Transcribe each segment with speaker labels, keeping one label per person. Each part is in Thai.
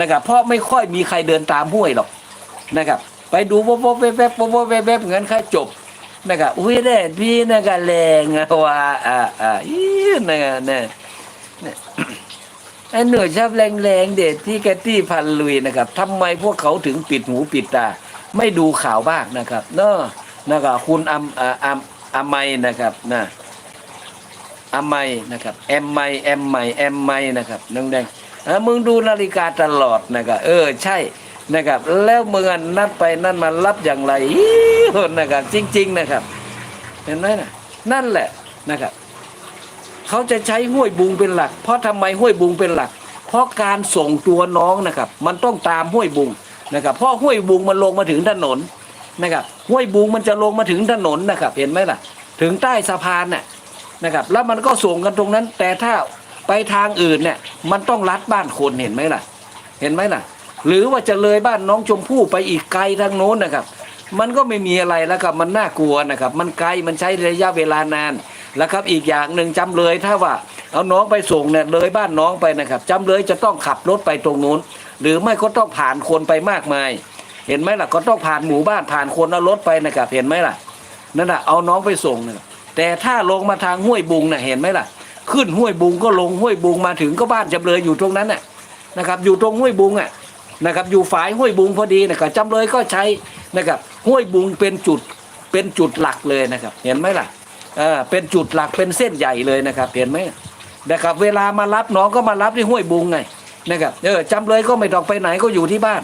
Speaker 1: นะครับ เพราะไม่ค่อยมีใครเดินตามห้วยหรอกนะครับ ไปดูวบวบแวบแวบวบวบแวบแวบเงินค่าจบนะครับอุ้ยแดดพี่นะครับแรงอะว่าอ่าอ่าอีนะเนี่ยไอ้หน่วยชอบแรงๆเด็ดที่แกตี้พันลุยนะครับทำไมพวกเขาถึงปิดหูปิดตา ไม่ดูข่าวบ้างนะครับเนอะนะครับคุณอัมอ่าอัมอัมไมนะครับนะ อัมไมนะครับแอมไมแอมไมแอมไมนะครับน้องแดงเออมึงดูนาฬิกาตลอดนะครับเออใช่นะครับ แล้วมึงอนัดไปนั่นมารับอย่างไรนะครับจริง ๆนะครับ เห็นไหมนะนั่นแหละนะครับเขาจะใช้ห้วยบุงเป็นหลัก เพราะทำไมห้วยบุงเป็นหลัก เพราะการส่งตัวน้องนะครับ มันต้องตามห้วยบุงนะครับเพราะห้วยบุงมันลงมาถึงถนนนะครับห้วยบุงมันจะลงมาถึงถนนนะครับ เห็นไหมล่ะ ถึงใต้สะพานน่ะ นะครับ แล้วมันก็ส่งกันตรงนั้น แต่ถ้าไปทางอื่นเนี่ย มันต้องลัดบ้านคนเห็นไหมล่ะ เห็นไหมล่ะ หรือว่าจะเลยบ้านน้องชมพู่ไปอีกไกลทางโน้นนะครับ มันก็ไม่มีอะไรแล้วครับมันน่ากลัวนะครับ มันไกลมันใช้ระยะเวลานานแล้วครับอีกอย่างหนึ่งจำเลยถ้าว่าเอาน้องไปส่งเนี่ยเลยบ้านน้องไปนะครับจำเลยจะต้องขับรถไปตรงนู้น หรือไม่ก็ต้องผ่านคนไปมากมาย เห็นไหมล่ะก็ต้องผ่านหมู่บ้านผ่านคนเอารถไปนะครับ เห็นไหมล่ะนั่นน่ะเอาน้องไปส่งนะครับ แต่ถ้าลงมาทางห้วยบุงน่ะเห็นไหมล่ะ ขึ้นห้วยบุงก็ลงห้วยบุงมาถึงก็บ้านจำเลยอยู่ตรงนั้นน่ะนะครับ อยู่ตรงห้วยบุงอะนะครับ อยู่ฝ่ายห้วยบุงพอดีนะครับจำเลยก็ใช้นะครับห้วยบุงเป็นจุดเป็นจุดหลักเลยนะครับ เห็นไหมล่ะเออเป็นจุดหลักเป็นเส้นใหญ่เลยนะครับ เห็นไหมนะครับ เวลามารับน้องก็มารับที่ห้วยบุงไงนะครับเออจำเลยก็ไม่ต้องไปไหนก็อยู่ที่บ้าน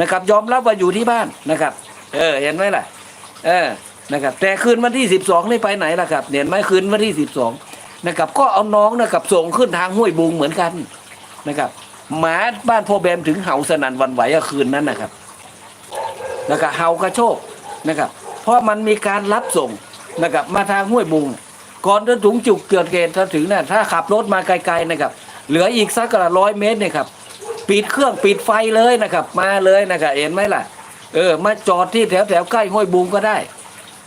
Speaker 1: นะครับ ยอมรับว่าอยู่ที่บ้านนะครับ เออเห็นไหมล่ะ เออ นะครับแต่คืนวันที่สิบสองนี่ไปไหนล่ะครับเห็นไหมคืนวันที่สิบสองนะครับก็เอาน้องนะครับส่งขึ้นทางห้วยบุงเหมือนกันนะครับหมาบ้านพ่อแบมถึงเห่าสนั่นวันไหวคืนนั้นนะครับแล้วก็เห่ากระโชกนะครับเพราะมันมีการรับส่งนะครับมาทางห้วยบุง ก่อนจะถึงจุดเกิดเหตุถ้าถึงนี่ยถ้าขับรถมาไกลๆนะครับเหลืออีกสักร้อยเมตรเนี่ยครับปิดเครื่องปิดไฟเลยนะครับ มาเลยนะครับเห็นไหมล่ะ เออ มาจอดที่แถวแถวๆใกล้ห้วยบุงก็ได้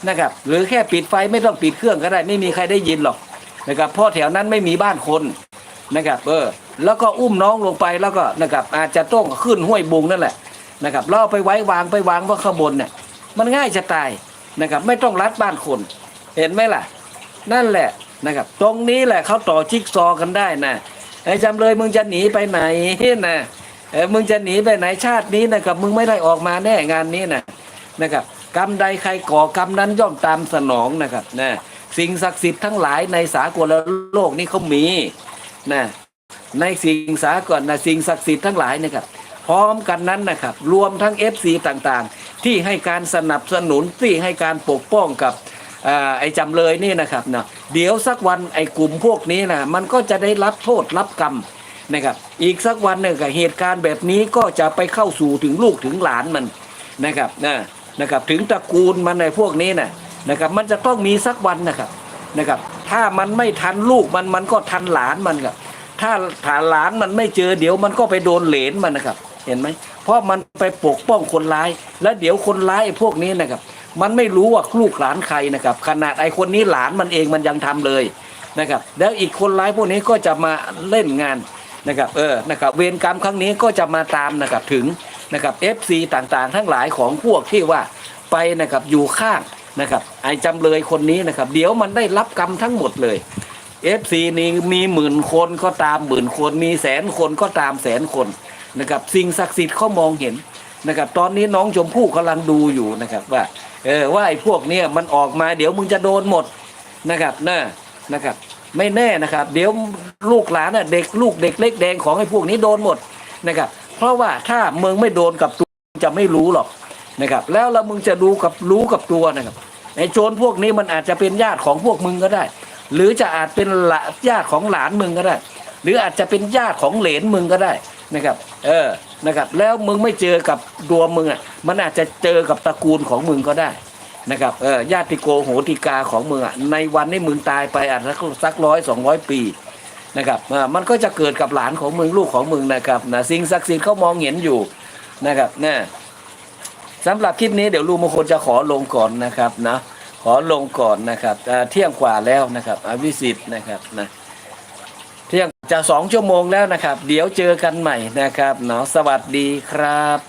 Speaker 1: นะครับ หรือแค่ปิดไฟไม่ต้องปิดเครื่องก็ได้ ไม่มีใครได้ยินหรอกนะครับเพราะแถวนั้นไม่มีบ้านคนนะครับเออแล้วก็อุ้มน้องลงไปแล้วก็นะครับอาจจะต้องขึ้นห้วยบุงนั่นแหละนะครับแล้วเอาไปไว้วางไปวางว่าข้างบนเนี่ยมันง่ายจะตายนะครับไม่ต้องรัดบ้านคน เห็นไหมล่ะ นั่นแหละนะครับ ตรงนี้แหละเขาต่อจิ๊กซอว์กันได้นะไอ้จำเลยมึงจะหนีไปไหนนะเออมึงจะหนีไปไหนชาตินี้นะครับมึงไม่ได้ออกมาแน่งานนี้นะนะครับ กรรมใดใครก่อกรรมนั้นย่อมตามสนองนะครับนะสิ่งศักดิ์สิทธิ์ทั้งหลายในสากลโลกนี้เขามีนะในสิ่งสากลนะสิ่งศักดิ์สิทธิ์ทั้งหลายนะครับ พร้อมกันนั้นนะครับ รวมทั้ง FC ต่างๆ ที่ให้การสนับสนุนที่ให้การปกป้องกับอไอ้จำเลยนี่นะครับเนาะเดี๋ยวสักวันไอ้กลุ่มพวกนี้นะมันก็จะได้รับโทษรับกรรมนะครับ อีกสักวันหนึ่งกับเหตุการณ์แบบนี้ก็จะไปเข้าสู่ถึงลูกถึงหลานมันนะครับนะ นะครับถึงตระกูลมันในพวกนี้นะนะครับมันจะต้องมีสักวันนะครับนะครับ ถ้ามันไม่ทันลูกมันมันก็ทันหลานมันครับถ้าถ้าหลานมันไม่เจอเดี๋ยวมันก็ไปโดนเหลนมันนะครับ เห็นไหมเพราะมันไปปกป้องคนร้าย แล้วเดี๋ยวคนร้ายพวกนี้นะครับ มันไม่รู้ว่าลูกหลานใครนะครับ ขนาดไอ้คนนี้หลานมันเองมันยังทำเลยนะครับ แล้วอีกคนร้ายพวกนี้ก็จะมาเล่นงานนะครับ เออนะครับ เวรกรรมครั้งนี้ก็จะมาตามนะครับถึง นะครับ FC ต่างๆ ทั้งหลายของพวกที่ว่าไปนะครับอยู่ข้างนะครับไอ้จำเลยคนนี้นะครับ เดี๋ยวมันได้รับกรรมทั้งหมดเลย FC นี้มีหมื่นคนก็ตามหมื่นคนมีแสนคนก็ตามแสนคนนะครับสิ่งศักดิ์สิทธิ์เขามองเห็นนะครับ ตอนนี้น้องชมพู่กำลังดูอยู่นะครับว่าเออว่าไอ้พวกเนี้ยมันออกมาเดี๋ยวมึงจะโดนหมดนะครับนะนะครับ ไม่แน่นะครับ เดี๋ยวลูกหลานเด็กลูกเด็กเล็กแดงของไอ้พวกนี้โดนหมดนะครับ เพราะว่าถ้ามึงไม่โดนกับตัวจะไม่รู้หรอกนะครับ แล้วแล้วมึงจะดูกับรู้กับตัวนะครับไอ้โจรพวกนี้มันอาจจะเป็นญาติของพวกมึงก็ได้ หรือจะอาจเป็นหลาญาติของหลานมึงก็ได้ หรืออาจจะเป็นญาติของเหลนมึงก็ได้นะครับ เออนะครับ แล้วมึงไม่เจอกับตัวมึงอะมันอาจจะเจอกับตระกูลของมึงก็ได้นะครับเออญาติโกโหติกาของมึงอะในวันที่มึงตายไปอาจจะสักร้อยสองร้อยปี นะครับมันก็จะเกิดกับหลานของมึงลูกของมึงนะครับนะสิ่งศักดิ์สิทธิ์เขามองเห็นอยู่นะครับนะสำหรับคลิปนี้เดี๋ยวลุงมงคลจะขอลงก่อนนะครับนะขอลงก่อนนะครับเอ่อเที่ยงกว่าแล้วนะครับอวิสิตนะครับนะเที่ยงจะสองชั่วโมงแล้วนะครับ เดี๋ยวเจอกันใหม่นะครับเนาะสวัสดีครับ